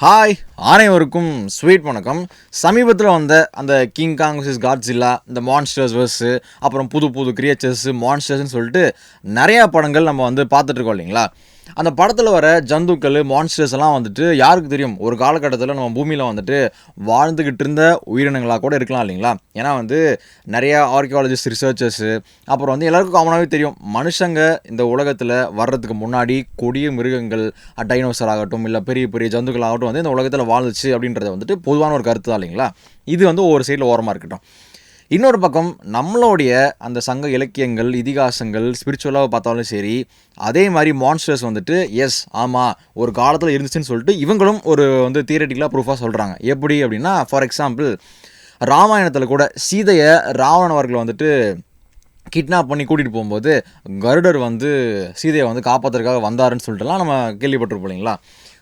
Hi அனைவருக்கும் sweet வணக்கம். சமீபத்தில் வந்த அந்த கிங் காங் விஸ் காட்ஸில்லா இந்த மான்ஸ்டர்ஸ் வர்ஸு அப்புறம் புது புது கிரியேச்சர்ஸு மான்ஸ்டர்ஸ்னு சொல்லிட்டு நிறையா படங்கள் நம்ம வந்து பார்த்துட்டு இருக்கோம் இல்லைங்களா? அந்த படத்தில் வர ஜந்துக்கள் மான்ஸ்டர்ஸ் எல்லாம் வந்துட்டு யாருக்கு தெரியும்? ஒரு காலகட்டத்தில் நம்ம பூமியில் வந்துட்டு வாழ்ந்துக்கிட்டு இருந்த உயிரினங்களாக கூட இருக்கலாம் இல்லைங்களா? ஏன்னா வந்து நிறையா ஆர்கியாலஜிஸ்ட் ரிசர்ச்சர்ஸு அப்புறம் வந்து எல்லாருக்கும் காமனாகவே தெரியும். மனுஷங்க இந்த உலகத்தில் வர்றதுக்கு முன்னாடி கொடிய மிருகங்கள் டைனோசர் ஆகட்டும் இல்லை பெரிய பெரிய ஜந்துக்கள் ஆகட்டும் வந்து இந்த உலகத்தில் வாழ்ந்துச்சு அப்படின்றது வந்துட்டு பொதுவான ஒரு கருத்து தான் இல்லைங்களா? இது வந்து ஒவ்வொரு சைடில் ஓரமாக இருக்கட்டும். இன்னொரு பக்கம் நம்மளுடைய அந்த சங்க இலக்கியங்கள் இதிகாசங்கள் ஸ்பிரிச்சுவலாக பார்த்தாலும் சரி அதே மாதிரி மான்ஸ்டர்ஸ் வந்துட்டு எஸ் ஆமாம் ஒரு காலத்தில் இருந்துச்சுன்னு சொல்லிட்டு இவங்களும் ஒரு வந்து தியரட்டிக்கலாக ப்ரூஃபாக சொல்கிறாங்க எப்படி அப்படின்னா ஃபார் எக்ஸாம்பிள் ராமாயணத்தில் கூட சீதையை ராவணன் அவர்கள் வந்துட்டு கிட்னாப் பண்ணி கூட்டிகிட்டு போகும்போது கருடர் வந்து சீதையை வந்து காப்பாற்றுறதுக்காக வந்தாருன்னு சொல்லிட்டுலாம் நம்ம கேள்விப்பட்டிருப்போம் இல்லைங்களா?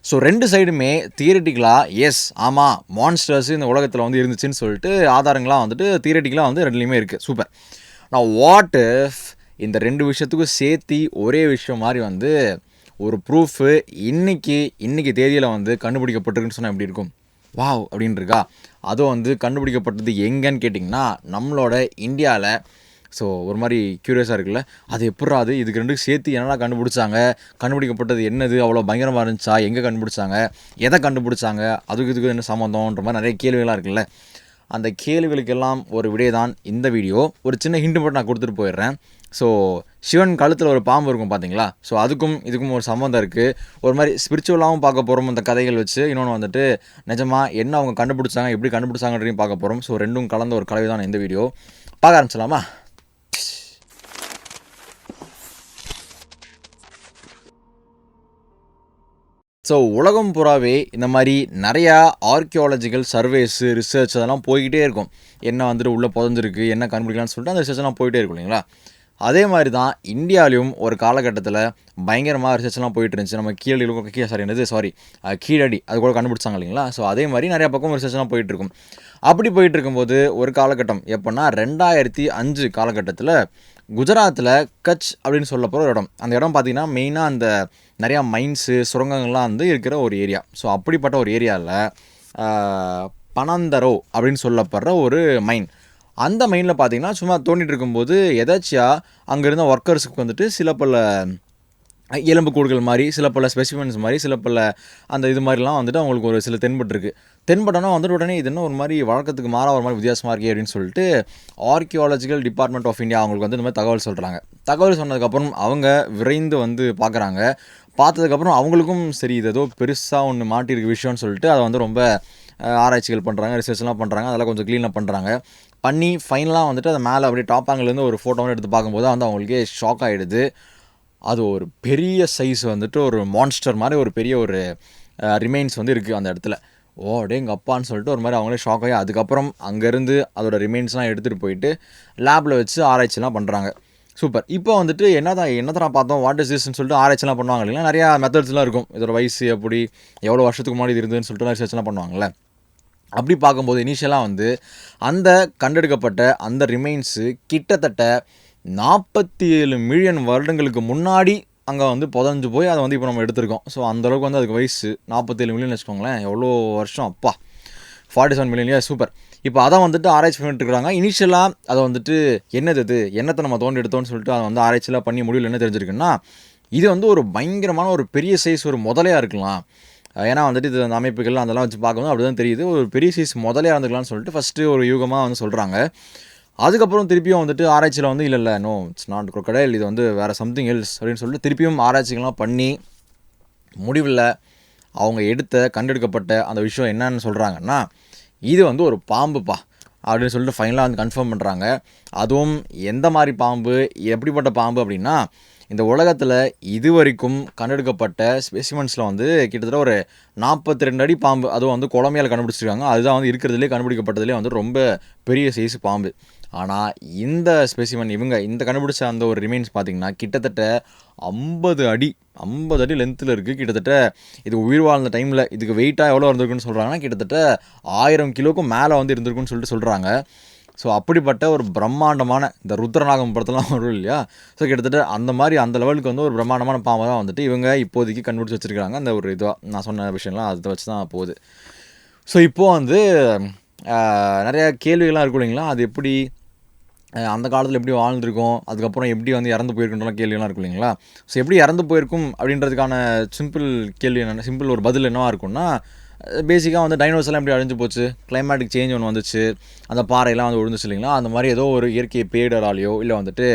ஸோ ரெண்டு சைடுமே தியரட்டிக்கலாக எஸ் ஆமாம் மான்ஸ்டர்ஸ் இந்த உலகத்தில் வந்து இருந்துச்சுன்னு சொல்லிட்டு ஆதாரங்களாக வந்துட்டு தியரட்டிக்கலாக வந்து ரெண்டுலேயுமே இருக்குது சூப்பர் நான் வாட் இஃப் இந்த ரெண்டு விஷயத்துக்கும் சேர்த்தி ஒரே விஷயம் மாதிரி வந்து ஒரு ப்ரூஃபு இன்னைக்கு இன்றைக்கி தேதியில் வந்து கண்டுபிடிக்கப்பட்டிருக்குன்னு சொன்னால் எப்படி இருக்கும்? வாவ் அப்படின்னு இருக்கா? அதுவும் வந்து கண்டுபிடிக்கப்பட்டது எங்கேன்னு கேட்டிங்கன்னா நம்மளோட இந்தியாவில் ஸோ ஒரு மாதிரி க்யூரியஸாக இருக்குல்ல? அது எப்படா அது? இதுக்கு ரெண்டுக்கு சேர்த்து என்னென்ன கண்டுபிடிச்சாங்க? கண்டுபிடிக்கப்பட்டது என்னது? அவ்வளோ பயங்கரமாக இருந்துச்சா? எங்கே கண்டுபிடிச்சாங்க? எதை கண்டுபிடிச்சாங்க? அதுக்கு இதுக்கு என்ன சம்மந்தம்ன்ற மாதிரி நிறைய கேள்விகளாக இருக்குல்ல? அந்த கேள்விகளுக்கெல்லாம் ஒரு விடை தான் இந்த வீடியோ. ஒரு சின்ன ஹிண்ட் மட்டும் நான் கொடுத்துட்டு போயிடுறேன். ஸோ சிவன் கழுத்தில் ஒரு பாம்பு இருக்கும் பார்த்தீங்களா ஸோ அதுக்கும் இதுக்கும் ஒரு சம்மந்தம் இருக்குது ஒரு மாதிரி ஸ்பிரிச்சுவலாகவும் பார்க்க போகிறோம் அந்த கதைகள் வச்சு. இன்னொன்று வந்துட்டு நிஜமாக என்ன அவங்க கண்டுபிடிச்சாங்க எப்படி கண்டுபிடிச்சாங்கன்றதையும் பார்க்க போகிறோம் ஸோ ரெண்டும் கலந்த ஒரு கலவை தான் இந்த வீடியோ. பார்க்க ஆரம்பிச்சலாமா ஸோ உலகம் புறாவே இந்த மாதிரி நிறையா ஆர்கியாலஜிக்கல் சர்வேஸு ரிசர்ச் அதெல்லாம் போய்கிட்டே இருக்கும். என்ன வந்துட்டு உள்ளே புதஞ்சிருக்கு என்ன கண்டுபிடிக்கலாம்னு சொல்லிட்டு அந்த ரிசர்ச்லாம் போயிட்டே இருக்கும் இல்லைங்களா? அதே மாதிரி தான் இந்தியாவிலையும் ஒரு காலகட்டத்தில் பயங்கரமாக ரிசர்ச்லாம் போயிட்டு இருந்துச்சு. நம்ம கீழடி கீழே சாரி என்னது? சாரி கீழடி அது கூட கண்டுபிடிச்சாங்க இல்லைங்களா? ஸோ அதே மாதிரி நிறையா பக்கம் ரிசர்ச்லாம் போயிட்டுருக்கும் அப்படி போயிட்டு இருக்கும்போது ஒரு காலகட்டம் எப்போன்னா ரெண்டாயிரத்தி அஞ்சு காலகட்டத்தில் குஜராத்தில் கட்ச் அப்படின்னு சொல்ல போகிற ஒரு இடம். அந்த இடம் பார்த்திங்கன்னா மெயினாக அந்த நிறையா மைன்ஸு சுரங்கங்கள்லாம் வந்து இருக்கிற ஒரு ஏரியா ஸோ அப்படிப்பட்ட ஒரு ஏரியாவில் பனந்தரோ அப்படின்னு சொல்லப்படுற ஒரு மைன் அந்த மைனில் பார்த்தீங்கன்னா சும்மா தோண்டிட்டு இருக்கும்போது எதாச்சியாக அங்கே இருந்த ஒர்க்கர்ஸுக்கு வந்துட்டு சில பல எலும்பு கூடுகள் மாதிரி சில பல ஸ்பெசிமென்ஸ் மாதிரி சில பல அந்த இது மாதிரிலாம் வந்துட்டு அவங்களுக்கு ஒரு சில தென்பட்டுருக்கு. தென்பட்டோன்னா வந்துட்டு உடனே இது என்ன ஒரு மாதிரி வழக்கத்துக்கு மாறாக ஒரு மாதிரி வித்தியாசமாக இருக்கே அப்படின்னு சொல்லிட்டு ஆர்கியாலஜிக்கல் டிபார்ட்மெண்ட் ஆஃப் இந்தியா அவங்களுக்கு வந்து இந்த மாதிரி தகவல் சொல்கிறாங்க தகவல் சொன்னதுக்கப்புறம் அவங்க விரைந்து வந்து பார்க்குறாங்க. பார்த்ததுக்கப்புறம் அவங்களுக்கும் சரி இது ஏதோ பெருசாக ஒன்று மாட்டியிருக்கு விஷயம்னு சொல்லிட்டு அதை வந்து ரொம்ப ஆராய்ச்சிகள் பண்ணுறாங்க ரிசர்ச்லாம் பண்ணுறாங்க அதெல்லாம் கொஞ்சம் க்ளீனாக பண்ணுறாங்க பண்ணி ஃபைனலாக வந்துட்டு அதை மேலே அப்படியே டாப் ஆங்கிலேருந்து ஒரு ஃபோட்டோவும் எடுத்து பார்க்கும்போது வந்து அவங்களுக்கே ஷாக் ஆகிடுது அது ஒரு பெரிய சைஸ் வந்துட்டு ஒரு மான்ஸ்டர் மாதிரி ஒரு பெரிய ஒரு ரிமைன்ஸ் வந்து இருக்குது அந்த இடத்துல. ஓ அப்படியே எங்கள் அப்பான்னு சொல்லிட்டு ஒரு மாதிரி அவங்களே ஷாக் ஆகி அதுக்கப்புறம் அங்கேருந்து அதோட ரிமைன்ஸ்லாம் எடுத்துகிட்டு போயிட்டு லேபில் வச்சு ஆராய்ச்சிலாம் பண்ணுறாங்க சூப்பர் இப்போ வந்துட்டு என்னதான் என்னதான் பார்த்தோம் வாட் இஸ் திஸ்ன்னு சொல்லிட்டு ஆராய்ச்சிலாம் பண்ணுவாங்க இல்லைங்களா? நிறையா மெத்தட்ஸ்லாம் இருக்கும். இதோட வயசு எப்படி எவ்வளோ வருஷத்துக்கு முன்னாடி இது இருந்ததுன்னு சொல்லிட்டு ரிசர்ச்லாம் பண்ணுவாங்கள்ல அப்படி பார்க்கும்போது இனிஷியலாக வந்து அந்த கண்டெடுக்கப்பட்ட அந்த ரிமைன்ஸு கிட்டத்தட்ட நாற்பத்தி ஏழு மில்லியன் வருடங்களுக்கு முன்னாடி அங்கே வந்து புதஞ்சு போய் அதை வந்து இப்போ நம்ம எடுத்திருக்கோம். ஸோ அந்தளவுக்கு வந்து அதுக்கு வயசு. நாற்பத்தேழு மில்லியன் வச்சுக்கோங்களேன். எவ்வளோ வருஷம்? அப்பா. ஃபார்ட்டி செவன் மில்லியன் சூப்பர் இப்போ அதை வந்துட்டு ஆராய்ச்சி பண்ணிட்டு இருக்காங்க. இனிஷியலாக அதை வந்துட்டு என்னது இது? என்னத்தை நம்ம தோண்டி எடுத்தோம்னு சொல்லிட்டு அதை வந்து ஆராய்ச்சியெலாம் பண்ணி முடிவில் என்ன தெரிஞ்சிருக்குன்னா இது வந்து ஒரு பயங்கரமான ஒரு பெரிய சைஸ் ஒரு முதலையாக இருக்கலாம். ஏன்னா வந்துட்டு இது அந்த அமைப்புகள் அதெல்லாம் வச்சு பார்க்கும்போது அப்படி தான் தெரியுது. ஒரு பெரிய சைஸ் முதலையாக இருந்துக்கலாம்னு சொல்லிட்டு ஃபஸ்ட்டு ஒரு யூகமாக வந்து சொல்கிறாங்க அதுக்கப்புறம் திருப்பியும் வந்துட்டு ஆராய்ச்சியில் வந்து இல்லை இல்லை நோ இட்ஸ் நாட் crocodile இது வந்து வேறு சம்திங் எல்ஸ் அப்படின்னு சொல்லிட்டு திருப்பியும் ஆராய்ச்சிகள்லாம் பண்ணி முடிவில் அவங்க எடுத்த கண்டெடுக்கப்பட்ட அந்த விஷயம் என்னன்னு சொல்கிறாங்கன்னா இது வந்து ஒரு பாம்புப்பா அப்படின்னு சொல்லிட்டு ஃபைனலாக வந்து கன்ஃபார்ம் பண்ணுறாங்க அதுவும் எந்த மாதிரி பாம்பு எப்படிப்பட்ட பாம்பு அப்படின்னா இந்த உலகத்தில் இது வரைக்கும் கண்டெடுக்கப்பட்ட ஸ்பெசிமென்ஸில் வந்து கிட்டத்தட்ட ஒரு நாற்பத்தி ரெண்டு அடி பாம்பு அதுவும் வந்து குழமையால் கண்டுபிடிச்சிருக்காங்க. அதுதான் வந்து இருக்கிறதுலே கண்டுபிடிக்கப்பட்டதுலேயே வந்து ரொம்ப பெரிய சைஸ் பாம்பு. ஆனால் இந்த ஸ்பெசிமன் இவங்க இந்த கண்டுபிடிச்ச அந்த ஒரு ரிமைன்ஸ் பார்த்தீங்கன்னா கிட்டத்தட்ட ஐம்பது அடி ஐம்பது அடி லென்த்தில் இருக்குது கிட்டத்தட்ட இது உயிர் வாழ்ந்த டைமில் இதுக்கு வெயிட்டாக எவ்வளோ இருந்திருக்குன்னு சொல்கிறாங்கன்னா கிட்டத்தட்ட ஆயிரம் கிலோக்கும் மேலே வந்து இருந்திருக்குன்னு சொல்லிட்டு சொல்கிறாங்க ஸோ அப்படிப்பட்ட ஒரு பிரம்மாண்டமான இந்த ருத்ரநாகம் படத்தெல்லாம் வரும் இல்லையா? ஸோ கிட்டத்தட்ட அந்த மாதிரி அந்த லெவலுக்கு வந்து ஒரு பிரம்மாண்டமான பாம்பை தான் வந்துட்டு இவங்க இப்போதைக்கு கண்டுபிடிச்சி வச்சிருக்காங்க. அந்த ஒரு இதுவாக நான் சொன்ன விஷயம்லாம் அதை வச்சு தான் போகுது. ஸோ இப்போது வந்து நிறையா நிறைய கேள்விகள்லாம் இருக்கும் இல்லைங்களா? அது எப்படி அந்த காலத்தில் எப்படி வாழ்ந்துருக்கோம் அதுக்கப்புறம் எப்படி வந்து இறந்து போயிருக்குன்ற கேள்வியெல்லாம் இருக்கும் இல்லைங்களா? ஸோ எப்படி இறந்து போயிருக்கும் அப்படின்றதுக்கான சிம்பிள் கேள்வி என்ன சிம்பிள் ஒரு பதில் என்னவாக இருக்கும்னா பேசிக்காக வந்து டைனோஸ் எல்லாம் எப்படி அழிஞ்சு போச்சு? கிளைமேட்டிக் சேஞ்ச் ஒன்று வந்துச்சு. அந்த பாறையெல்லாம் வந்து விழுந்துச்சு இல்லைங்களா? அந்த மாதிரி ஏதோ ஒரு இயற்கை பேடராலேயோ இல்லை வந்துட்டு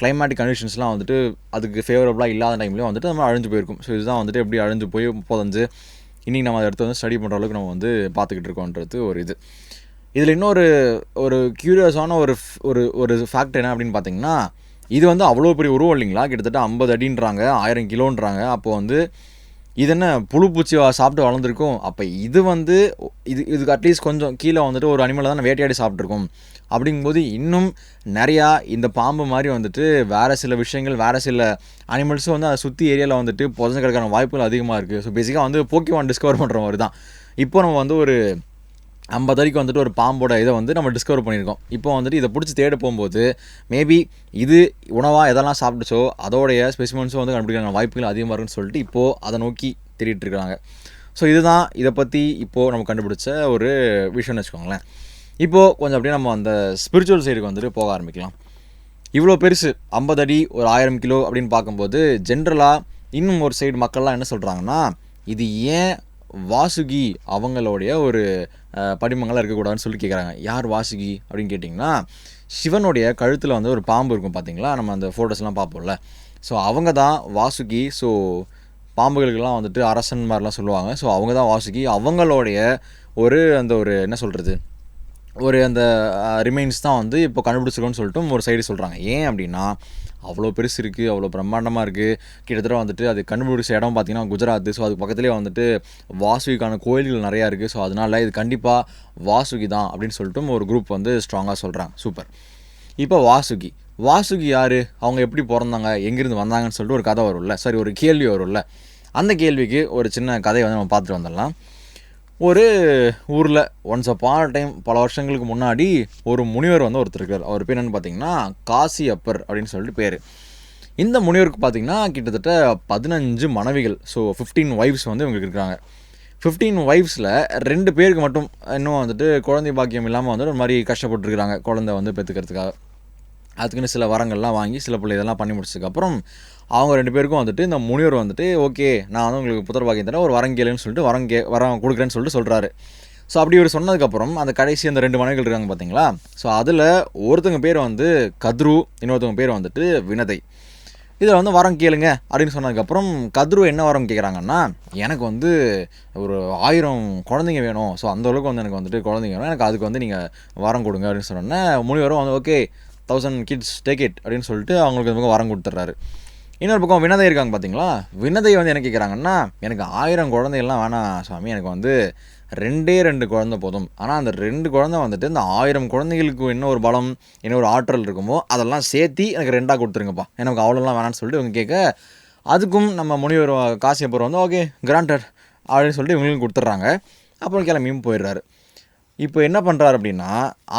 கிளைமேட்டிக் கண்டிஷன்ஸ்லாம் வந்துட்டு அதுக்கு ஃபேவரபுளாக இல்லாத டைம்லேயும் வந்துட்டு நம்ம அழிஞ்சு போயிருக்கும். ஸோ இதுதான் வந்துட்டு எப்படி அழிஞ்சு போய் புதஞ்சு இன்றைக்கி நம்ம அதை எடுத்து வந்து ஸ்டடி பண்ணுற அளவுக்கு நம்ம வந்து பார்த்துக்கிட்டு இருக்கோன்றது ஒரு இது. இதில் இன்னொரு ஒரு க்யூரியஸான ஒரு ஒரு ஒரு ஃபேக்ட் என்ன அப்படின்னு பார்த்தீங்கன்னா இது வந்து அவ்வளோ பெரிய உருவம் இல்லைங்களா? கிட்டத்தட்ட ஐம்பது அடின்றாங்க ஆயிரம் கிலோன்றாங்க. அப்போது வந்து இது என்ன புழு பூச்சி சாப்பிட்டு வளர்ந்துருக்கும். அப்போ இது வந்து இது இதுக்கு அட்லீஸ்ட் கொஞ்சம் கீழே வந்துட்டு ஒரு அனிமலை தான் வேட்டையாடி சாப்பிட்ருக்கோம் அப்படிங்கும்போது இன்னும் நிறையா இந்த பாம்பு மாதிரி வந்துட்டு வேறு சில விஷயங்கள் வேறு சில அனிமல்ஸும் வந்து அதை சுற்றி ஏரியாவில் வந்துட்டு புதஞ்சு கிடக்கான வாய்ப்புகள் அதிகமாக இருக்குது ஸோ பேசிக்காக வந்து போக்கிவான் டிஸ்கவர் பண்ணுற மாதிரி தான் இப்போ நம்ம வந்து ஒரு ஐம்பது அடிக்கு வந்துட்டு ஒரு பாம்போட இதை வந்து நம்ம டிஸ்கவர் பண்ணியிருக்கோம். இப்போ வந்துட்டு இதை பிடிச்சி தேட போகும்போது மேபி இது உணவாக எதெல்லாம் சாப்பிட்டுச்சோ அதோடைய ஸ்பெசிமென்ஸும் வந்து கண்டுபிடிக்கிற வாய்ப்புகள் அதிகமாக இருக்குன்னு சொல்லிட்டு இப்போது அதை நோக்கி தேடிட்டு ஸோ இதுதான் இதை பற்றி இப்போது நம்ம கண்டுபிடிச்ச ஒரு விஷயம்னு வச்சுக்கோங்களேன். இப்போது கொஞ்சம் அப்படியே நம்ம அந்த ஸ்பிரிச்சுவல் சைடுக்கு வந்துட்டு போக ஆரம்பிக்கலாம். இவ்வளோ பெருசு ஐம்பது அடி ஒரு ஆயிரம் கிலோ அப்படின்னு பார்க்கும்போது ஜென்ரலாக இன்னும் ஒரு சைடு மக்கள்லாம் என்ன சொல்கிறாங்கன்னா இது ஏன் வாசுகி அவங்களுடைய ஒரு படிமங்களாக இருக்கக்கூடாதுன்னு சொல்லி கேட்குறாங்க யார் வாசுகி? அப்படின்னு கேட்டிங்கன்னா சிவனுடைய கழுத்தில் வந்து ஒரு பாம்பு இருக்கும் பார்த்தீங்களா நம்ம அந்த ஃபோட்டோஸ்லாம் பார்ப்போம்ல. ஸோ அவங்க தான் வாசுகி. ஸோ பாம்புகளுக்கெல்லாம் வந்துட்டு அரசன் மாதிரிலாம் சொல்லுவாங்க. ஸோ அவங்க தான் வாசுகி. அவங்களுடைய ஒரு அந்த ஒரு என்ன சொல்கிறது ஒரு அந்த ரிமைன்ஸ் தான் வந்து இப்போ கண்டுபிடிச்சிருக்கோன்னு சொல்லிட்டு ஒரு சைடு சொல்கிறாங்க ஏன் அப்படின்னா அவ்வளோ பெருசு இருக்குது அவ்வளோ பிரம்மாண்டமாக இருக்குது கிட்டத்தட்ட வந்துட்டு அது கண்டுபிடிச்ச இடம் பார்த்திங்கன்னா குஜராத். ஸோ அதுக்கு பக்கத்துலேயே வந்துட்டு வாசுகிக்கான கோயில்கள் நிறையா இருக்குது ஸோ அதனால் இது கண்டிப்பாக வாசுகி தான் அப்படின்னு சொல்லிட்டு ஒரு குரூப் வந்து ஸ்ட்ராங்காக சொல்கிறாங்க சூப்பர் இப்போ வாசுகி. வாசுகி யார்? அவங்க எப்படி பிறந்தாங்க? எங்கேருந்து வந்தாங்கன்னு சொல்லிட்டு ஒரு கதை வரும்ல. சரி ஒரு கேள்வி வரும்ல. அந்த கேள்விக்கு ஒரு சின்ன கதையை வந்து நம்ம பார்த்துட்டு வந்துடலாம். ஒரு ஊரில் ஒன்ஸ் அப்பான் டைம் பல வருஷங்களுக்கு முன்னாடி ஒரு முனிவர் வந்து ஒருத்தர் இருக்கார். அவர் பேர் என்னன்னு பார்த்தீங்கன்னா காசி அப்பர் அப்படின்னு சொல்லிட்டு பேர். இந்த முனிவருக்கு பார்த்தீங்கன்னா கிட்டத்தட்ட பதினஞ்சு மனைவிகள். ஸோ ஃபிஃப்டீன் ஒய்ஃப்ஸ் வந்து இவங்களுக்கு இருக்காங்க. ஃபிஃப்டீன் ஒய்ஃப்ஸில் ரெண்டு பேருக்கு மட்டும் இன்னும் வந்துட்டு குழந்தை பாக்கியம் இல்லாமல் வந்துட்டு ஒரு மாதிரி கஷ்டப்பட்டுருக்குறாங்க குழந்தை வந்து பெற்றுக்கிறதுக்காக அதுக்குன்னு சில வரங்கள்லாம் வாங்கி சில பிள்ளை இதெல்லாம் பண்ணி முடிச்சதுக்கப்புறம் அவங்க ரெண்டு பேருக்கும் வந்துட்டு இந்த முனிவர் வந்துட்டு ஓகே நான் வந்து உங்களுக்கு புத்தர் பாக்கியம் தரேன் ஒரு வரம் கேளுன்னு சொல்லிட்டு வரம் கே வரம் கொடுக்குறேன்னு சொல்லிட்டு சொல்கிறாரு ஸோ அப்படி இவர் சொன்னதுக்கப்புறம் அந்த கடைசி அந்த ரெண்டு மனைவிகள் இருக்காங்க பார்த்தீங்களா ஸோ அதில் ஒருத்தங்க பேர் வந்து கத்ரு இன்னொருத்தவங்க பேர் வந்துட்டு வினதை. இதில் வந்து வரம் கேளுங்க அப்படின்னு சொன்னதுக்கப்புறம் கத்ரு என்ன வரம் கேட்குறாங்கன்னா எனக்கு வந்து ஒரு ஆயிரம் குழந்தைங்க வேணும். ஸோ அந்த அளவுக்கு வந்து எனக்கு வந்துட்டு குழந்தைங்க வேணும். எனக்கு அதுக்கு வந்து நீங்கள் வரம் கொடுங்க அப்படின்னு சொன்னோன்னே முனிவரும் வந்து okay thousand kids take it அப்படின்னு சொல்லிட்டு அவங்களுக்கு இந்த பக்கம் வரம் கொடுத்துட்றாரு. இன்னொரு பக்கம் வினதை இருக்காங்க பார்த்தீங்களா வினதை வந்து என்ன கேட்குறாங்கன்னா எனக்கு ஆயிரம் குழந்தைகள்லாம் வேணாம் சுவாமி எனக்கு வந்து ரெண்டே ரெண்டு குழந்தை போதும். ஆனால் அந்த ரெண்டு குழந்தை வந்துட்டு இந்த ஆயிரம் குழந்தைகளுக்கு என்ன ஒரு பலம் என்ன ஒரு ஆற்றல் இருக்குமோ அதெல்லாம் சேர்த்தி எனக்கு ரெண்டாக கொடுத்துருங்கப்பா. எனக்கு அவ்வளோலாம் வேணாம்னு சொல்லிட்டு இவங்க கேட்க அதுக்கும் நம்ம முனிவர் காசியப்பர் வந்து ஓகே கிராண்டட் அப்படின்னு சொல்லிட்டு இவங்களுக்கும் கொடுத்துட்றாங்க. அப்புறம் கிளம்பியும் போயிடுறாரு. இப்போ என்ன பண்ணுறாரு அப்படின்னா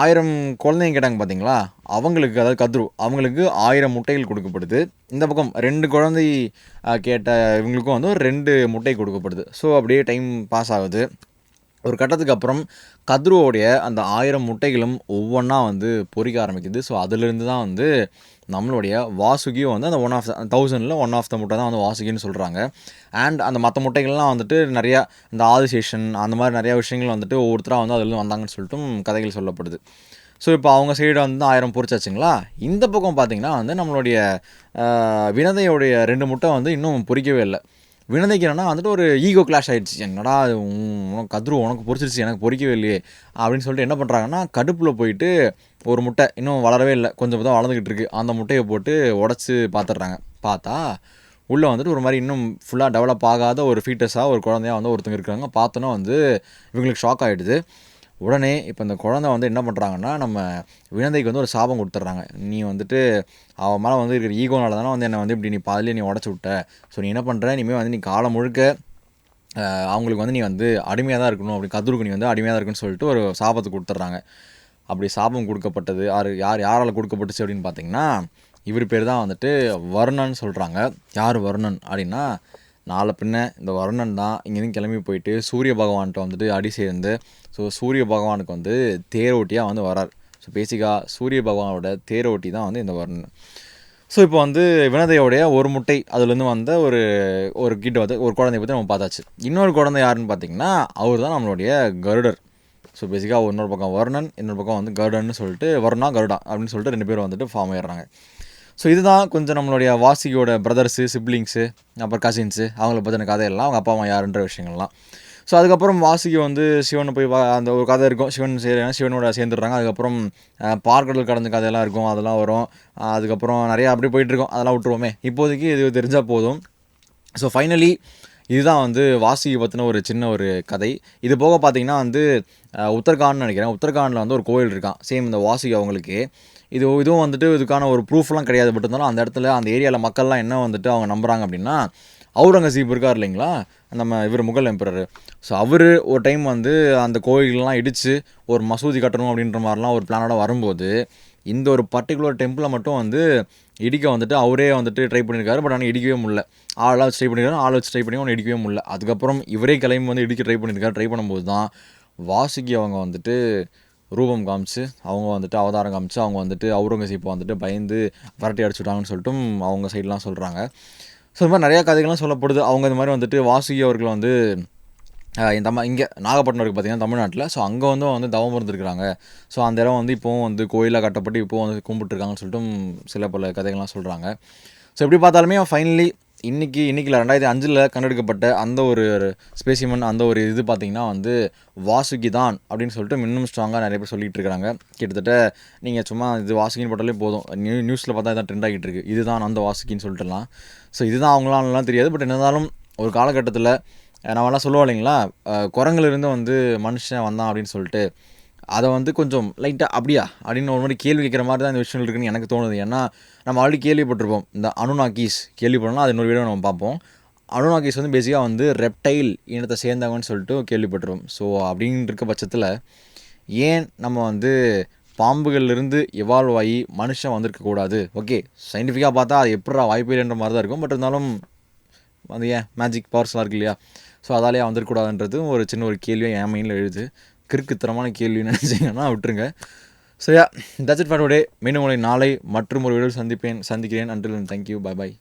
ஆயிரம் குழந்தைங்க கேட்டாங்க பார்த்தீங்களா அவங்களுக்கு அதாவது கத்ரு அவங்களுக்கு ஆயிரம் முட்டைகள் கொடுக்கப்படுது. இந்த பக்கம் ரெண்டு குழந்தை கேட்ட இவங்களுக்கும் வந்து ஒரு ரெண்டு முட்டை கொடுக்கப்படுது. ஸோ அப்படியே டைம் பாஸ் ஆகுது. ஒரு கட்டத்துக்கு அப்புறம் கத்ருவோடைய அந்த ஆயிரம் முட்டைகளும் ஒவ்வொன்றா வந்து பொறிக்க ஆரம்பிக்குது. ஸோ அதிலிருந்து தான் வந்து நம்மளுடைய வாசுகியும் வந்து அந்த ஒன் ஆஃப் தௌசண்டில் ஒன் ஆஃப் த முட்டை தான் வந்து வாசுகின்னு சொல்கிறாங்க அண்ட் அந்த மற்ற முட்டைகள்லாம் வந்துட்டு நிறையா இந்த ஆதிசேஷன் அந்த மாதிரி நிறையா விஷயங்கள் வந்துட்டு ஒவ்வொருத்தராக வந்து அதுலேருந்து வந்தாங்கன்னு சொல்லிட்டும் கதைகள் சொல்லப்படுது. ஸோ இப்போ அவங்க சைடு வந்து ஆயிரம் பொறிச்சாச்சுங்களா? இந்த பக்கம் பார்த்திங்கன்னா வந்து நம்மளுடைய வினதையுடைய வினதையோடைய ரெண்டு முட்டை வந்து இன்னும் பொறிக்கவே இல்லை. வினதைக்கு வந்துட்டு ஒரு ஈகோ கிளாஷ் ஆகிடுச்சு என்னடா உனக்கு கதிரு உனக்கு பொறிச்சிருச்சு எனக்கு பொறிக்கவே இல்லையே அப்படின்னு சொல்லிட்டு என்ன பண்ணுறாங்கன்னா கடுப்பில் போயிட்டு ஒரு முட்டை இன்னும் வளரவே இல்லை. கொஞ்சம் தான் வளர்ந்துக்கிட்டு இருக்கு. அந்த முட்டையை போட்டு உடச்சி பார்த்துட்றாங்க பார்த்தா உள்ளே வந்துட்டு ஒரு மாதிரி இன்னும் ஃபுல்லாக டெவலப் ஆகாத ஒரு ஃபீட்டஸாக ஒரு குழந்தையா வந்து ஒருத்தங்க இருக்காங்க. பார்த்தோன்னா வந்து இவங்களுக்கு ஷாக் ஆகிடுது உடனே இப்போ இந்த குழந்தை வந்து என்ன பண்ணுறாங்கன்னா நம்ம வினந்தைக்கு வந்து ஒரு சாபம் கொடுத்துட்றாங்க. நீ வந்துட்டு அவன் மேலே வந்து இருக்கிற ஈகோனால தானே வந்து என்னை வந்து இப்படி நீ பாதிலே நீ உடச்சி விட்ட. ஸோ நீ என்ன பண்ணுற இனிமேல் வந்து நீ காலம் முழுக்க அவங்களுக்கு வந்து நீ வந்து அடிமையாக தான் இருக்கணும். அப்படி கதிருக்கு நீ வந்து அடிமையாக தான் இருக்குன்னு சொல்லிட்டு ஒரு சாபத்தை கொடுத்துட்றாங்க. அப்படி சாபம் கொடுக்கப்பட்டது யார் யார் யாரால் கொடுக்கப்பட்டுச்சு அப்படின்னு பார்த்தீங்கன்னா இவர் பேர் தான் வந்துட்டு வருணன் சொல்கிறாங்க யார் வருணன் அப்படின்னா நாளை பின்ன இந்த வருணன் தான் இங்கேருந்து கிளம்பி போயிட்டு சூரிய பகவான்கிட்ட வந்துட்டு அடி சேர்ந்து ஸோ சூரிய பகவானுக்கு வந்து தேரோட்டியாக வந்து வரார். ஸோ பேசிக்காக சூரிய பகவானோட தேரோட்டி தான் வந்து இந்த வருணன். ஸோ இப்போ வந்து வினதையோடைய ஒரு முட்டை அதுலேருந்து வந்த ஒரு ஒரு கிட்ட வந்து ஒரு குழந்தைய பற்றி நம்ம பார்த்தாச்சு. இன்னொரு குழந்தை யாருன்னு பார்த்தீங்கன்னா அவர் தான் நம்மளுடைய கருடர். ஸோ பேசிக்காக இன்னொரு பக்கம் வருணன் இன்னொரு பக்கம் வந்து கருடன்னு சொல்லிட்டு வருணா கருடா அப்படின்னு சொல்லிட்டு ரெண்டு பேரும் வந்துட்டு ஃபார்ம் ஆயிடுறாங்க. ஸோ இதுதான் கொஞ்சம் நம்மளுடைய வாசியோட பிரதர்ஸு சிப்ளிங்ஸு அப்புறம் கசின்ஸு அவங்கள பற்றின கதையெல்லாம் அவங்க அப்பா அம்மா யாருன்ற விஷயங்கள்லாம். ஸோ அதுக்கப்புறம் வாசுகி வந்து சிவனை போய் வா- அந்த ஒரு கதை இருக்கும். சிவன் செய்கிறாங்க சிவனோட சேர்ந்துடுறாங்க. அதுக்கப்புறம் பார்க்கடல் கடந்த கதையெல்லாம் இருக்கும். அதெல்லாம் வரும். அதுக்கப்புறம் நிறையா அப்படி போயிட்டுருக்கோம் அதெல்லாம் விட்டுருவோமே. இப்போதைக்கு இது தெரிஞ்சால் போதும். ஸோ ஃபைனலி இதுதான் வந்து வாசியை பற்றின ஒரு சின்ன ஒரு கதை. இது போக பார்த்தீங்கன்னா வந்து உத்தரகாண்ட்னு நினைக்கிறேன். உத்தரகாண்டில் வந்து ஒரு கோயில் இருக்கான். சேம் இந்த வாசி அவங்களுக்கு. இது இதுவும் வந்துட்டு இதுக்கான ஒரு ப்ரூஃப்லாம் கிடையாது. பட் இருந்தாலும் அந்த இடத்துல அந்த ஏரியாவில் மக்கள்லாம் என்ன வந்துட்டு அவங்க நம்புகிறாங்க அப்படின்னா அவுரங்கசீப் இருக்கார் இல்லைங்களா? நம்ம இவர் முகல் எம்பரர் ஸோ அவர் ஒரு டைம் வந்து அந்த கோயிலெலாம் இடித்து ஒரு மசூதி கட்டணும் அப்படின்ற மாதிரிலாம் ஒரு பிளானோட வரும்போது இந்த ஒரு பர்டிகுலர் டெம்பிளை மட்டும் வந்து இடிக்க வந்துட்டு அவரே வந்துட்டு ட்ரை பண்ணியிருக்காரு பட் ஆனால் இடிக்கவே முடியல. ஆளாக வச்சு ட்ரை பண்ணியிருக்காரு ஆள் வச்சு ட்ரை பண்ணி ஒன்று இடிக்கவே முடியல. அதுக்கப்புறம் இவரே கிளம்பி வந்து இடிக்க ட்ரை பண்ணியிருக்காரு ட்ரை பண்ணும்போது தான் வாசுகி அவங்க வந்துட்டு ரூபம் காமிச்சு அவங்க வந்துட்டு அவதாரம் காமிச்சு அவங்க வந்துட்டு அவுரங்கசீப்பை வந்துட்டு பயந்து விரட்டி அடிச்சுட்டாங்கன்னு சொல்லிட்டு அவங்க சைட்லாம் சொல்கிறாங்க ஸோ இந்த மாதிரி நிறையா கதைகள்லாம் சொல்லப்படுது. அவங்க இந்த மாதிரி வந்துட்டு வாசுகி அவர்களை வந்து ஆஹ் இந்த இங்கே நாகப்பட்டினம் இருக்குது பார்த்திங்கன்னா தமிழ்நாட்டில். ஸோ அங்கே வந்து வந்து தவம் இருந்திருக்கிறாங்க. ஸோ அந்த இடம் வந்து இப்போவும் வந்து கோயிலாக கட்டப்பட்டு இப்போவும் வந்து கும்பிட்டுருக்காங்கன்னு சொல்லிட்டு சில பல கதைகள்லாம் சொல்கிறாங்க ஸோ எப்படி பார்த்தாலுமே ஃபைனலி இன்னைக்கு இன்றைக்கில் ரெண்டாயிரத்தி அஞ்சில் கண்டெடுக்கப்பட்ட அந்த ஒரு ஸ்பேசிமன் அந்த ஒரு இது பார்த்திங்கன்னா வந்து வாசுகி தான் அப்படின்னு சொல்லிட்டு இன்னும் ஸ்ட்ராங்காக நிறைய பேர் சொல்லிகிட்டு இருக்கிறாங்க கிட்டத்தட்ட நீங்கள் சும்மா இது வாசுகின்னு போட்டாலே போதும். நியூ நியூஸில் பார்த்தா இதான் ட்ரெண்ட் ஆகிட்டு இருக்குது இதுதான் அந்த வாசுகின்னு சொல்லிட்டுலாம். ஸோ இதுதான் அவங்களாம்லாம் தெரியாது. பட் இருந்தாலும் ஒரு காலகட்டத்தில் நம்மலாம் சொல்லுவோம் இல்லைங்களா? அஹ் குரங்குலேருந்து வந்து மனுஷன் வந்தான் அப்படின்னு சொல்லிட்டு அதை வந்து கொஞ்சம் லைட்டாக அப்படியா? அப்படின்னு ஒரு மாதிரி கேள்வி கேட்குற மாதிரி தான் இந்த விஷயம் இருக்குன்னு எனக்கு தோணுது. ஏன்னா நம்ம ஆல்ரெடி கேள்விப்பட்டிருப்போம். இந்த அனுநாக்கீஸ் கேள்விப்படணும் அது இன்னொரு வீடியோ நம்ம பார்ப்போம். அனுநாக்கீஸ் வந்து பேசிக்காக வந்து ரெப்டைல் இனத்தை சேர்ந்தவங்கன்னு சொல்லிட்டு கேள்விப்பட்டிருப்போம். ஸோ அப்படின்னு இருக்க பட்சத்தில் ஏன் நம்ம வந்து பாம்புகள்லேருந்து எவால்வ் ஆகி மனுஷன் வந்திருக்கக்கூடாது ஓகே சயின்டிஃபிக்காக பார்த்தா அது எப்படா வாய்ப்பு இல்லைன்ற மாதிரி தான் இருக்கும். பட் இருந்தாலும் அது ஏன் மேஜிக் பவர்ஸ்லாம் இருக்கு இல்லையா? ஸோ அதாலேயே வந்துடக்கூடாதுன்றது ஒரு சின்ன ஒரு கேள்வியை என் மைண்டில் எழுது. கிறுக்குத்தனமான கேள்வி நினச்சிங்கன்னா விட்டுருங்க. So yeah that's it for today மீண்டும் உங்களை நாளை மற்றும் ஒரு வீடியோ சந்திப்பேன் சந்திக்கிறேன். அன்றில் தேங்க்யூ பாய் பாய்